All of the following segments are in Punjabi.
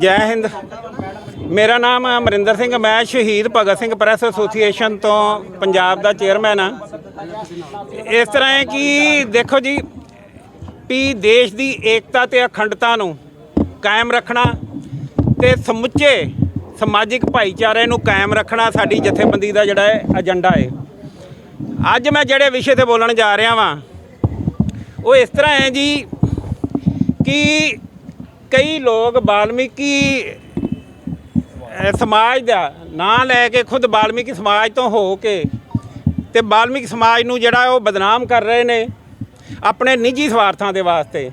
ਜੈ ਹਿੰਦ। ਮੇਰਾ ਨਾਮ ਅਮਰਿੰਦਰ ਸਿੰਘ, ਮੈਂ ਸ਼ਹੀਦ ਭਗਤ ਸਿੰਘ ਪ੍ਰੈਸ ਐਸੋਸੀਏਸ਼ਨ ਤੋਂ ਪੰਜਾਬ ਦਾ ਚੇਅਰਮੈਨ ਹਾਂ। ਇਸ ਤਰ੍ਹਾਂ ਹੈ ਕਿ ਦੇਖੋ ਜੀ, ਵੀ ਦੇਸ਼ ਦੀ ਏਕਤਾ ਤੇ ਅਖੰਡਤਾ ਨੂੰ ਕਾਇਮ ਰੱਖਣਾ ਤੇ ਸਮੁੱਚੇ ਸਮਾਜਿਕ ਭਾਈਚਾਰੇ ਨੂੰ ਕਾਇਮ ਰੱਖਣਾ ਸਾਡੀ ਜਥੇਬੰਦੀ ਦਾ ਜਿਹੜਾ ਹੈ ਏਜੰਡਾ ਹੈ। ਅੱਜ ਮੈਂ ਜਿਹੜੇ ਵਿਸ਼ੇ ਤੇ ਬੋਲਣ ਜਾ ਰਿਹਾ ਵਾਂ, ਉਹ ਇਸ ਤਰ੍ਹਾਂ ਹੈ ਜੀ ਕਿ ਕਈ ਲੋਕ ਬਾਲਮੀਕੀ ਸਮਾਜ ਦਾ ਨਾਂ ਲੈ ਕੇ ਖੁਦ ਬਾਲਮੀਕੀ ਸਮਾਜ ਤੋਂ ਹੋ ਕੇ ਤੇ ਬਾਲਮੀਕੀ ਸਮਾਜ ਨੂੰ ਜਿਹੜਾ ਉਹ ਬਦਨਾਮ ਕਰ ਰਹੇ ਨੇ ਆਪਣੇ ਨਿੱਜੀ ਸਵਾਰਥਾਂ ਦੇ ਵਾਸਤੇ।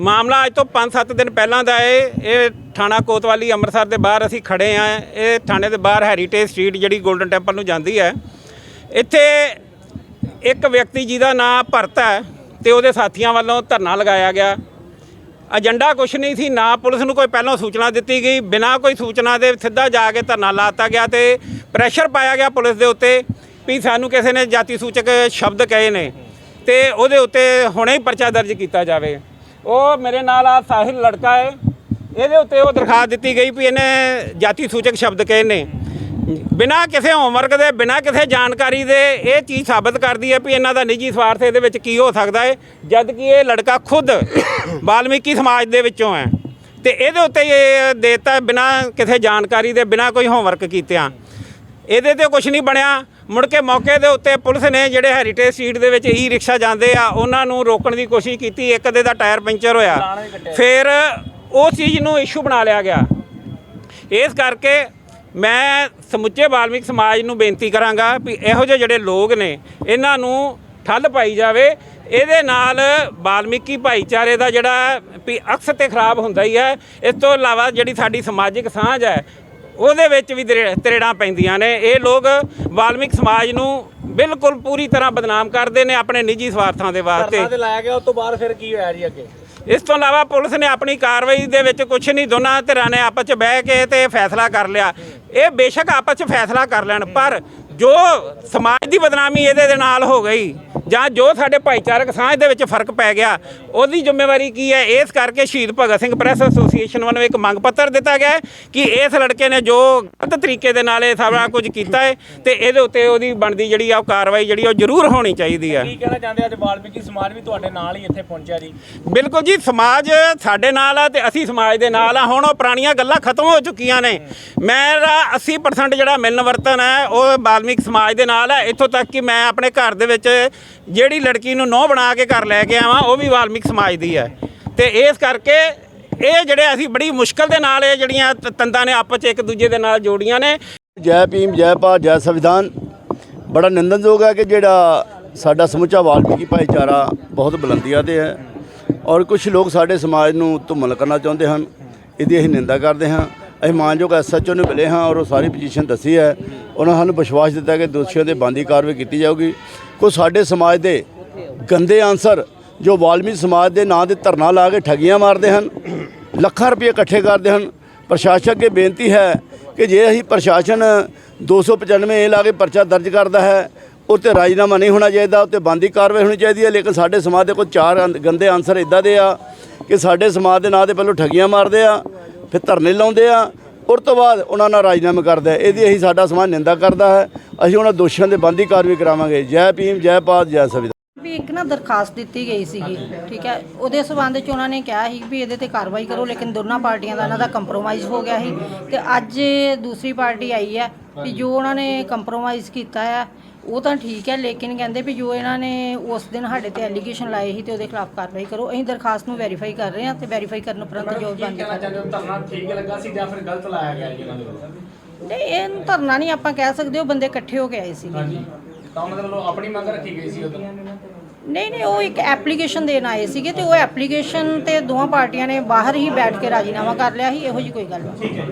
ਮਾਮਲਾ ਅੱਜ ਤੋਂ 5-7 ਦਿਨ ਪਹਿਲਾਂ ਦਾ ਏ। ਇਹ ਥਾਣਾ ਕੋਤਵਾਲੀ ਅੰਮ੍ਰਿਤਸਰ ਦੇ ਬਾਹਰ ਅਸੀਂ ਖੜੇ ਆ। ਇਹ ਥਾਣੇ ਦੇ ਬਾਹਰ ਹੈਰੀਟੇਜ ਸਟਰੀਟ ਜਿਹੜੀ 골ਡਨ ਟੈਂਪਲ ਨੂੰ ਜਾਂਦੀ ਹੈ। ਇੱਥੇ ਇੱਕ ਵਿਅਕਤੀ ਜਿਹਦਾ ਨਾਮ ਭਰਤ ਹੈ ਤੇ ਉਹਦੇ ਸਾਥੀਆਂ ਵੱਲੋਂ ਧਰਨਾ ਲਗਾਇਆ ਗਿਆ। ਏਜੰਡਾ ਕੁਛ ਨਹੀਂ ਸੀ, ਨਾ ਪੁਲਿਸ ਨੂੰ ਕੋਈ ਪਹਿਲਾਂ ਸੂਚਨਾ ਦਿੱਤੀ ਗਈ, ਬਿਨਾਂ ਕੋਈ ਸੂਚਨਾ ਦੇ ਸਿੱਧਾ ਜਾ ਕੇ ਧਰਨਾ ਲਾਤਾ ਗਿਆ ਤੇ ਪ੍ਰੈਸ਼ਰ ਪਾਇਆ ਗਿਆ ਪੁਲਿਸ ਦੇ ਉੱਤੇ ਵੀ ਸਾਨੂੰ ਕਿਸੇ ਨੇ ਜਾਤੀ ਸੂਚਕ ਸ਼ਬਦ ਕਹੇ ਨੇ ਤੇ ਉਹਦੇ ਉੱਤੇ ਹੁਣੇ ਹੀ ਪਰਚਾ ਦਰਜ ਕੀਤਾ ਜਾਵੇ। ਉਹ ਮੇਰੇ ਨਾਲ ਆ ਸਾਹਿਲ ਲੜਕਾ ਹੈ, ਇਹਦੇ ਉੱਤੇ ਉਹ ਦਰਖਾਸਤ ਦਿੱਤੀ ਗਈ ਵੀ ਇਹਨੇ ਜਾਤੀ ਸੂਚਕ ਸ਼ਬਦ ਕਹੇ ਨੇ। ਬਿਨਾਂ ਕਿਸੇ ਹੋਮਵਰਕ ਦੇ ਬਿਨਾਂ ਕਿਸੇ ਜਾਣਕਾਰੀ ਦੇ ਇਹ ਚੀਜ਼ ਸਾਬਤ ਕਰਦੀ ਹੈ ਵੀ ਇਹਨਾਂ ਦਾ ਨਿੱਜੀ ਸਵਾਰਥ ਇਹਦੇ ਵਿੱਚ ਕੀ ਹੋ ਸਕਦਾ ਹੈ ਜਦ ਕਿ ਇਹ ਲੜਕਾ ਖੁਦ ਬਾਲਮੀਕੀ ਸਮਾਜ ਦੇ ਵਿੱਚੋਂ ਹੈ। ਤੇ ਇਹਦੇ ਉੱਤੇ ਇਹ ਦੇਤਾ ਬਿਨਾਂ ਕਿਸੇ ਜਾਣਕਾਰੀ ਦੇ ਬਿਨਾਂ ਕੋਈ ਹੋਮਵਰਕ ਕੀਤਿਆਂ। ਇਹਦੇ ਤੇ ਕੁਝ ਨਹੀਂ ਬਣਿਆ। ਮੁੜ ਕੇ ਮੌਕੇ ਦੇ ਉੱਤੇ ਪੁਲਿਸ ਨੇ ਜਿਹੜੇ ਹੈਰੀਟੇਜ ਸੀਟ ਦੇ ਵਿੱਚ ਈ ਰਿਕਸ਼ਾ ਜਾਂਦੇ ਆ ਉਹਨਾਂ ਨੂੰ ਰੋਕਣ ਦੀ ਕੋਸ਼ਿਸ਼ ਕੀਤੀ ਇੱਕ ਦੇ ਦਾ ਟਾਇਰ ਪੈਂਚਰ ਹੋਇਆ। ਫਿਰ ਉਸ ਚੀਜ਼ ਨੂੰ ਇਸ਼ੂ ਬਣਾ ਲਿਆ ਗਿਆ। ਇਸ ਕਰਕੇ ਮੈਂ ਸਮੁੱਚੇ ਬਾਲਮਿਕ ਸਮਾਜ ਨੂੰ ਬੇਨਤੀ ਕਰਾਂਗਾ ਵੀ ਇਹੋ ਜਿਹੇ ਜਿਹੜੇ ਲੋਕ ਨੇ ਇਹਨਾਂ ਨੂੰ ਠੱਲ ਪਾਈ ਜਾਵੇ। ਇਹਦੇ ਨਾਲ ਬਾਲਮੀਕੀ ਭਾਈਚਾਰੇ ਦਾ ਜਿਹੜਾ ਵੀ ਅਕਸ ਤੇ ਖਰਾਬ ਹੁੰਦਾ ਹੀ ਹੈ। ਇਸ ਤੋਂ ਇਲਾਵਾ ਜਿਹੜੀ ਸਾਡੀ ਸਮਾਜਿਕ ਸਾਂਝ ਹੈ ਉਹਦੇ ਵਿੱਚ ਵੀ ਤਰੇ- ਤਰੇੜਾਂ ਪੈਂਦੀਆਂ ਨੇ। ਇਹ ਲੋਕ ਬਾਲਮਿਕ ਸਮਾਜ ਨੂੰ ਬਿਲਕੁਲ ਪੂਰੀ ਤਰ੍ਹਾਂ ਬਦਨਾਮ ਕਰਦੇ ਨੇ ਆਪਣੇ ਨਿੱਜੀ ਸਵਾਰਥਾਂ ਦੇ ਵਾਸਤੇ। ਧਰਨਾ ਤੇ ਲਾਇਆ ਗਿਆ ਉਸ ਤੋਂ ਬਾਅਦ ਫਿਰ ਕੀ ਹੋਇਆ ਜੀ ਅੱਗੇ? ਇਸ ਤੋਂ ਇਲਾਵਾ ਪੁਲਿਸ ਨੇ ਆਪਣੀ ਕਾਰਵਾਈ ਦੇ ਵਿੱਚ ਕੁਝ ਨਹੀਂ ਦੋਨਾਂ ਧਿਰਾਂ ਨੇ ਆਪਸ 'ਚ ਬਹਿ ਕੇ ਤੇ ਫੈਸਲਾ ਕਰ ਲਿਆ। ਇਹ ਬੇਸ਼ੱਕ ਆਪਸ 'ਚ ਫੈਸਲਾ ਕਰ ਲੈਣ, ਪਰ ਜੋ ਸਮਾਜ ਦੀ ਬਦਨਾਮੀ ਇਹਦੇ ਦੇ ਨਾਲ ਹੋ ਗਈ ਜਾਂ ਜੋ ਸਾਡੇ ਭਾਈਚਾਰਕ ਸਾਂਝ ਦੇ ਵਿੱਚ ਫ਼ਰਕ ਪੈ ਗਿਆ ਉਹਦੀ ਜ਼ਿੰਮੇਵਾਰੀ ਕੀ ਹੈ? ਇਸ ਕਰਕੇ ਸ਼ਹੀਦ ਭਗਤ ਸਿੰਘ ਪ੍ਰੈਸ ਐਸੋਸੀਏਸ਼ਨ ਵੱਲੋਂ ਇੱਕ ਮੰਗ ਪੱਤਰ ਦਿੱਤਾ ਗਿਆ ਕਿ ਇਸ ਲੜਕੇ ਨੇ ਜੋ ਗਲਤ ਤਰੀਕੇ ਦੇ ਨਾਲ ਇਹ ਸਾਰਾ ਕੁਝ ਕੀਤਾ ਹੈ ਤੇ ਇਹਦੇ ਉੱਤੇ ਉਹਦੀ ਬਣਦੀ ਜਿਹੜੀ ਆ ਉਹ ਕਾਰਵਾਈ ਜਿਹੜੀ ਉਹ ਜ਼ਰੂਰ ਹੋਣੀ ਚਾਹੀਦੀ ਹੈ। ਕੀ ਕਹਿਣਾ ਚਾਹੁੰਦੇ ਅੱਜ ਵਾਲਮੀਕੀ ਸਮਾਜ ਵੀ ਤੁਹਾਡੇ ਨਾਲ ਹੀ ਇੱਥੇ ਪਹੁੰਚਿਆ ਜੀ। ਬਿਲਕੁਲ ਜੀ ਸਮਾਜ ਸਾਡੇ ਨਾਲ ਆ ਤੇ ਅਸੀਂ ਸਮਾਜ ਦੇ ਨਾਲ ਆ। ਹੁਣ ਉਹ ਪੁਰਾਣੀਆਂ ਗੱਲਾਂ ਖਤਮ ਹੋ ਚੁੱਕੀਆਂ ਨੇ। ਮੇਰਾ 80% ਜਿਹੜਾ ਮਿਲਨ ਵਰਤਨ ਹੈ ਉਹ ਬਾਲਮੀਕ ਸਮਾਜ ਦੇ ਨਾਲ ਹੈ। ਇੱਥੋਂ ਤੱਕ ਕਿ ਮੈਂ ਆਪਣੇ ਘਰ ਦੇ ਵਿੱਚ ਜਿਹੜੀ ਲੜਕੀ ਨੂੰ ਨੌ ਬਣਾ ਕੇ ਘਰ ਲੈ ਕੇ ਆਵਾਂ, ਉਹ ਵੀ ਵਾਲਮੀਕ ਸਮਾਜ ਦੀ ਹੈ। ਤੇ ਇਸ ਕਰਕੇ ਇਹ ਜਿਹੜੇ ਅਸੀਂ ਬੜੀ ਮੁਸ਼ਕਲ ਦੇ ਨਾਲ ਇਹ ਜਿਹੜੀਆਂ ਤੰਦਾਂ ਨੇ ਆਪਸ 'ਚ ਇੱਕ ਦੂਜੇ ਦੇ ਨਾਲ ਜੋੜੀਆਂ ਨੇ। ਜੈ ਭੀਮ, ਜੈ ਭਾਰਤ, ਜੈ ਸੰਵਿਧਾਨ। ਬੜਾ ਨਿੰਦਨਯੋਗ ਹੈ ਕਿ ਜਿਹੜਾ ਸਾਡਾ ਸਮੁੱਚਾ ਵਾਲਮੀਕੀ ਭਾਈਚਾਰਾ ਬਹੁਤ ਬੁਲੰਦੀਆਂ ਤੇ ਹੈ ਔਰ ਕੁਝ ਲੋਕ ਸਾਡੇ ਸਮਾਜ ਨੂੰ ਧੁੰਮਲ ਕਰਨਾ ਚਾਹੁੰਦੇ ਹਨ, ਇਹਦੀ ਅਸੀਂ ਨਿੰਦਾ ਕਰਦੇ ਹਾਂ। ਅਸੀਂ ਮਾਨਯੋਗ ਐਸਐਚਓ ਨੂੰ ਮਿਲੇ ਹਾਂ ਔਰ ਉਹ ਸਾਰੀ ਪੋਜੀਸ਼ਨ ਦੱਸੀ ਹੈ। ਉਹਨਾਂ ਸਾਨੂੰ ਵਿਸ਼ਵਾਸ ਦਿੱਤਾ ਕਿ ਦੋਸ਼ੀਆਂ ਦੇ ਬੰਦੀ ਕਾਰਵਾਈ ਕੀਤੀ ਜਾਊਗੀ। ਕੋਈ ਸਾਡੇ ਸਮਾਜ ਦੇ ਗੰਦੇ ਆਨਸਰ ਜੋ ਵਾਲਮੀ ਸਮਾਜ ਦੇ ਨਾਂ ਦੇ ਧਰਨਾ ਲਾ ਕੇ ਠੱਗੀਆਂ ਮਾਰਦੇ ਹਨ, ਲੱਖਾਂ ਰੁਪਏ ਇਕੱਠੇ ਕਰਦੇ ਹਨ। ਪ੍ਰਸ਼ਾਸਨ ਅੱਗੇ ਬੇਨਤੀ ਹੈ ਕਿ ਜੇ ਅਸੀਂ ਪ੍ਰਸ਼ਾਸਨ 295 ਏ ਲਾ ਕੇ ਪਰਚਾ ਦਰਜ ਕਰਦਾ ਹੈ, ਉੱਤੇ ਰਾਜੀਨਾਮਾ ਨਹੀਂ ਹੋਣਾ ਚਾਹੀਦਾ, ਉੱਤੇ ਬੰਦੀ ਕਾਰਵਾਈ ਹੋਣੀ ਚਾਹੀਦੀ ਹੈ। ਲੇਕਿਨ ਸਾਡੇ ਸਮਾਜ ਦੇ ਕੋਈ ਚਾਰ ਅੰਦ- ਗੰਦੇ ਆਨਸਰ ਇਦਾਂ ਦੇ ਆ ਕਿ ਸਾਡੇ ਸਮਾਜ ਦੇ ਨਾਂ ਦੇ ਪਹਿਲਾਂ ਠੱਗੀਆਂ ਮਾਰਦੇ ਆ ਫਿਰ ਧਰਨੇ ਲਾਉਂਦੇ ਆ। ਉਸ ਤੋਂ ਬਾਅਦ ਉਹਨਾਂ ਨਾਲ ਰਾਜਨਾਮਾ ਕਰਦਾ ਹੈ ਇਹਦੀ ਅਸੀਂ ਸਾਡਾ ਸਮਾਜ ਨਿੰਦਾ ਕਰਦਾ ਹੈ। ਅਸੀਂ ਉਹਨਾਂ ਦੋਸ਼ੀਆਂ ਦੇ ਬੰਦੀ ਕਾਰਵਾਈ ਕਰਾਵਾਂਗੇ। ਜੈ ਭੀਮ, ਜੈ ਭਾਰਤ, ਜੈ ਸੰਵਿਧਾਨ। ਵੀ ਇੱਕ ਨਾ ਦਰਖਾਸਤ ਦਿੱਤੀ ਗਈ ਸੀਗੀ ਠੀਕ ਹੈ? ਉਹਦੇ ਸਬੰਧ ਚ ਉਹਨਾਂ ਨੇ ਕਿਹਾ ਸੀ ਵੀ ਇਹਦੇ ਤੇ ਕਾਰਵਾਈ ਕਰੋ ਲੇਕਿਨ ਦੋਨਾਂ ਪਾਰਟੀਆਂ ਦਾ ਇਹਨਾਂ ਦਾ ਕੰਪਰੋਮਾਈਜ਼ ਹੋ ਗਿਆ ਸੀ। ਤੇ ਅੱਜ ਦੂਸਰੀ ਪਾਰਟੀ ਆਈ ਹੈ ਵੀ ਜੋ ਉਹਨਾਂ ਨੇ ਕੰਪਰੋਮਾਈਜ਼ ਕੀਤਾ ਹੈ ਉਹ ਤਾਂ ਠੀਕ ਹੈ ਲੇਕਿਨ ਕਹਿੰਦੇ ਵੀ ਜੋ ਇਹਨਾਂ ਨੇ ਉਸ ਦਿਨ ਸਾਡੇ ਤੇ ਐਲੀਗੇਸ਼ਨ ਲਾਏ ਸੀ ਤੇ ਉਹਦੇ ਖਿਲਾਫ ਕਾਰਵਾਈ ਕਰੋ। ਅਸੀਂ ਦਰਖਾਸਤ ਨੂੰ ਵੈਰੀਫਾਈ ਕਰ ਰਹੇ ਹਾਂ ਤੇ ਵੈਰੀਫਾਈ ਕਰਨ ਉਪਰੰਤ ਜੋ ਬੰਦ ਕਰ ਚਾਹੁੰਦੇ ਹੋ? ਧਰਨਾ ਠੀਕ ਲੱਗਾ ਸੀ ਜਾਂ ਫਿਰ ਗਲਤ ਲਾਇਆ ਗਿਆ ਜੀ ਇਹਨਾਂ ਦੇ ਵੱਲੋਂ? ਨਹੀਂ ਇਹ ਧਰਨਾ ਨਹੀਂ ਆਪਾਂ ਕਹਿ ਸਕਦੇ ਉਹ ਬੰਦੇ ਇਕੱਠੇ ਹੋ ਕੇ ਆਏ ਸੀਗੇ। ਹਾਂਜੀ। ਤਾਂ ਉਹਨਾਂ ਦੇ ਵੱਲੋਂ ਆਪਣੀ ਮੰਗ ਰੱਖੀ ਗਈ ਸੀ ਉਦੋਂ? ਨਹੀਂ ਨਹੀਂ, ਉਹ ਇੱਕ ਐਪਲੀਕੇਸ਼ਨ ਦੇਣ ਆਏ ਸੀਗੇ ਤੇ ਉਹ ਐਪਲੀਕੇਸ਼ਨ ਤੇ ਦੋਵਾਂ ਪਾਰਟੀਆਂ ਨੇ ਬਾਹਰ ਹੀ ਬੈਠ ਕੇ ਰਾਜੀਨਾਮਾ ਕਰ ਲਿਆ ਸੀ, ਇਹੋ ਜੀ ਕੋਈ ਗੱਲ ਨਹੀਂ।